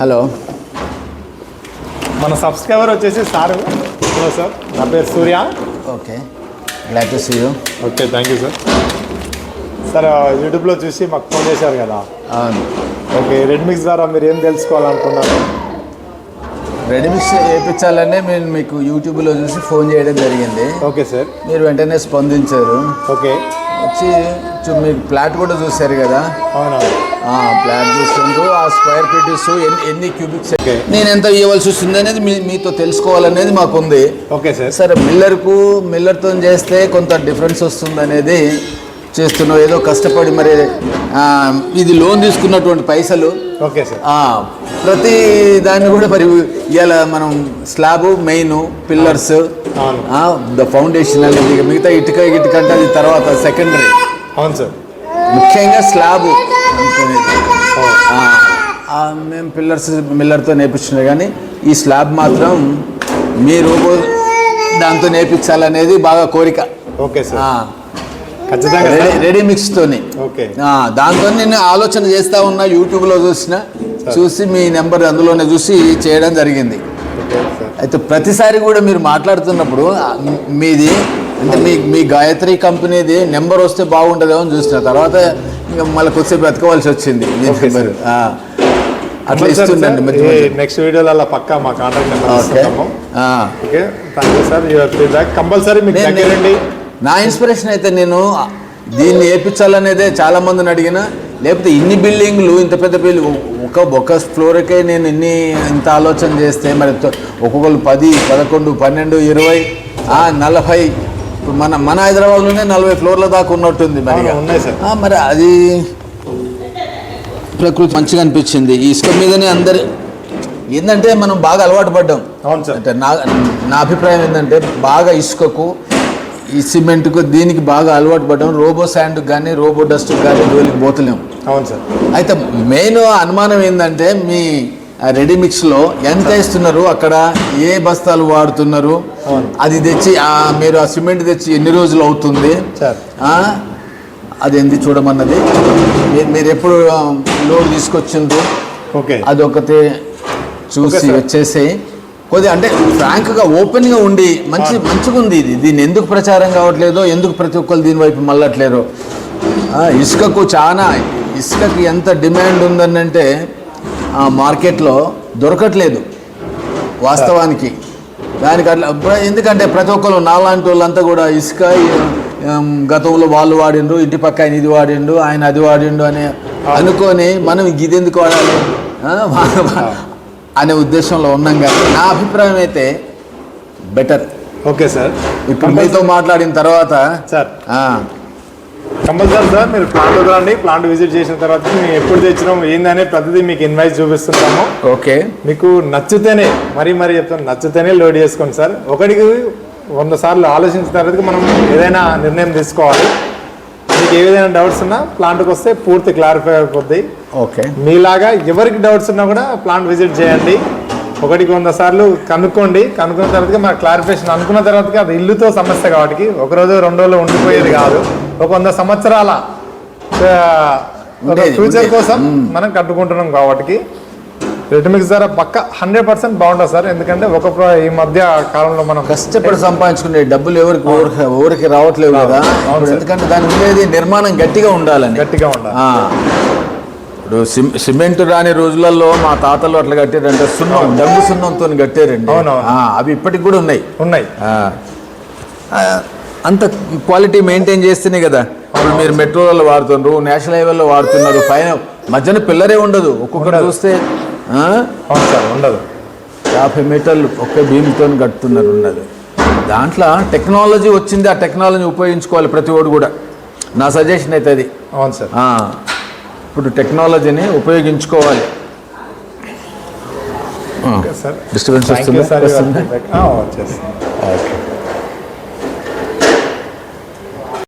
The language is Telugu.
హలో. మన సబ్స్క్రైబర్ వచ్చేసి సార్. Hello sir. నా పేరు Surya. Okay. Glad to see you okay thank you sir sir యూట్యూబ్లో చూసి మాకు ఫోన్ చేశారు కదా. అవును. ఓకే రెడ్మిక్స్ ద్వారా మీరు ఏం తెలుసుకోవాలనుకున్నారు? రెడీమిక్స్ వేయించాలనే నేను మీకు యూట్యూబ్లో చూసి ఫోన్ చేయడం జరిగింది. ఓకే సార్ మీరు వెంటనే స్పందించారు. ఓకే. వచ్చి మీరు ప్లాట్ కూడా చూశారు కదా? ప్లాట్ చూస్తుంటూ ఆ స్క్వేర్ ఫీట్స్ ఎన్ని ఎన్ని క్యూబిక్స్ నేను ఎంత ఇవ్వాల్సి వస్తుంది అనేది మీతో తెలుసుకోవాలనేది మాకు ఉంది ఓకే సార్. సరే మిల్లర్కు మిల్లర్తో చేస్తే కొంత డిఫరెన్స్ వస్తుంది అనేది చేస్తున్నావు. ఏదో కష్టపడి మరి ఇది లోన్ తీసుకున్నటువంటి పైసలు. Okay sir. ప్రతి దాన్ని కూడా మరి ఇవాళ మనం slab main pillars. The foundation అనేది మిగతా ఇటుక ఇటుక అంటే అది తర్వాత సెకండరీ అవును సార్. ముఖ్యంగా స్లాబ్. మేము పిల్లర్స్ మిల్లర్తో నేర్పించినా కానీ ఈ స్లాబ్ మాత్రం మీ రోబో దాంతో నేర్పించాలనేది బాగా కోరిక. Okay sir. ఖచ్చితంగా రెడీ మిక్స్తోని. ఓకే. దాంతో నేను ఆలోచన చేస్తా ఉన్నా యూట్యూబ్లో చూసిన చూసి మీ నెంబర్ అందులోనే చూసి చేయడం జరిగింది. అయితే ప్రతిసారి కూడా మీరు మాట్లాడుతున్నప్పుడు మీది అంటే మీ మీ గాయత్రి కంపెనీది నెంబర్ వస్తే బాగుంటుందేమో అని చూసిన తర్వాత ఇంకా మళ్ళీ కొద్దిసేపు బ్రతకవలసి వచ్చింది మీ నెంబర్. అట్లా మధ్య. నెక్స్ట్ వీడియోలో అలా పక్కా మా contact number okay thank you sir your feedback compulsory మీకు దగ్గరండి. నా ఇన్స్పిరేషన్ అయితే నేను దీన్ని వేయించాలనేదే చాలా మందిని అడిగిన లేకపోతే ఇన్ని బిల్డింగ్లు ఇంత పెద్ద బిల్డింగ్ ఒక ఒక ఫ్లోర్కే నేను ఇన్ని ఇంత ఆలోచన చేస్తే మరి ఒక్కొక్కరు పది పదకొండు పన్నెండు ఇరవై నలభై మన మన హైదరాబాద్లోనే నలభై ఫ్లోర్ల దాకా ఉన్నట్టుంది మరి మరి అది ప్రకృతి మంచిగా అనిపించింది. ఈ ఇసుక మీదనే అందరు ఏంటంటే మనం బాగా అలవాటు పడ్డాం. అవును సార్. అంటే నా నా అభిప్రాయం ఏంటంటే బాగా ఇసుకకు ఈ సిమెంట్కు దీనికి బాగా అలవాటు పడ్డాం రోబో శాండ్కి కానీ రోబో డస్ట్కి కానీ జోలికి పోతలేం. అవును సార్. అయితే మెయిన్ అనుమానం ఏంటంటే మీ రెడీ మిక్స్లో ఎంత ఇస్తున్నారు? అక్కడ ఏ బస్తాలు వాడుతున్నారు. అది తెచ్చి మీరు ఆ సిమెంట్ తెచ్చి ఎన్ని రోజులు అవుతుంది? అది ఏంది చూడమన్నది? మీరు ఎప్పుడు లోడ్ తీసుకొచ్చిండ్రు? ఓకే. అదొకటి చూసి. వచ్చేసి కొద్దిగా అంటే ఫ్రాంక్గా ఓపెన్గా ఉండి మంచి మంచిగా ఉంది ఇది. దీన్ని ఎందుకు ప్రచారం కావట్లేదో ఎందుకు ప్రతి ఒక్కరు దీని వైపు మళ్ళట్లేరు. ఇసుకకు చాలా ఇసుకకి ఎంత డిమాండ్ ఉందని అంటే ఆ మార్కెట్లో దొరకట్లేదు వాస్తవానికి. దానికి అట్లా ఎందుకంటే ప్రతి ఒక్కరు నాలాంటి వాళ్ళంతా కూడా ఇసుక గతంలో వాళ్ళు వాడిండ్రు ఇంటి పక్క ఆయన ఇది వాడిండు ఆయన అది వాడిండు అని అనుకొని మనం ఇది ఎందుకు వాడాలి? అనే ఉద్దేశంలో ఉన్నాం కానీ నా అభిప్రాయం అయితే బెటర్ ఓకే సార్. ఇప్పుడు మీతో మాట్లాడిన తర్వాత సార్. కంపల్సరీ సార్ మీరు ప్లాంట్ రండి ప్లాంట్ విజిట్ చేసిన తర్వాత మేము ఎప్పుడు తెచ్చినాం ఏందనే ప్రతిదీ మీకు ఇన్వైట్ చూపిస్తుంటాము. ఓకే. మీకు నచ్చితేనే మరీ మరీ చెప్తాను నచ్చితేనే లోడ్ చేసుకోండి సార్. ఒకటికి వంద సార్లు ఆలోచించిన తర్వాత మనం ఏదైనా నిర్ణయం తీసుకోవాలి. మీకు ఏ విధమైన డౌట్స్ ఉన్నా ప్లాంట్కి వస్తే పూర్తి క్లారిఫై అయిపోద్ది. ఓకే. మీలాగా ఎవరికి డౌట్స్ ఉన్నా కూడా ప్లాంట్ విజిట్ చేయండి. ఒకటికి వంద సార్లు కనుక్కోండి. కనుక్కున్న తర్వాత మన క్లారిఫికేషన్ అనుకున్న తర్వాత అది ఇల్లుతో సమస్య కాబట్టి ఒక రోజు రెండు రోజులు ఉండిపోయేది కాదు. ఒక వంద సంవత్సరాల ఫ్యూచర్. కోసం మనం కట్టుకుంటున్నాం కాబట్టి రెడ్మిక్స్ ధర పక్క హండ్రెడ్ పర్సెంట్ బాగుంటుంది సార్. ఎందుకంటే ఒక ఈ మధ్య కాలంలో మనం కష్టపడి సంపాదించుకునే డబ్బులు ఎవరికి ఊరికి ఊరికి రావట్లేవు కదా. ఎందుకంటే దాని ఉండేది నిర్మాణం గట్టిగా ఉండాలని. గట్టిగా ఉండాలి. ఇప్పుడు సిమ్- సిమెంట్ రాని రోజులలో మా తాతలు అట్లా కట్టారంటే సున్నం డబ్బు సున్నంతో కట్టారండి. అవి ఇప్పటికి కూడా ఉన్నాయి. ఉన్నాయి. అంత క్వాలిటీ మెయింటైన్ చేస్తేనే కదా. ఇప్పుడు మీరు మెట్రోలలో వాడుతున్నారు నేషనల్ హైవేలో వాడుతున్నారు పైన మధ్యన పిల్లరే ఉండదు. ఒక్కొక్కరు ఉండదు. చూస్తే ఉండదు. యాభై మీటర్లు ఒకే భీమితో కట్టుతున్నారు ఉన్నది. దాంట్లో టెక్నాలజీ వచ్చింది ఆ టెక్నాలజీ ఉపయోగించుకోవాలి ప్రతి ఒడు కూడా. నా సజెషన్ అయితే అది. అవును సార్. ఇప్పుడు టెక్నాలజీని ఉపయోగించుకోవాలి. సార్. డిస్టర్బెన్స్ వస్తుందా? ఓకే.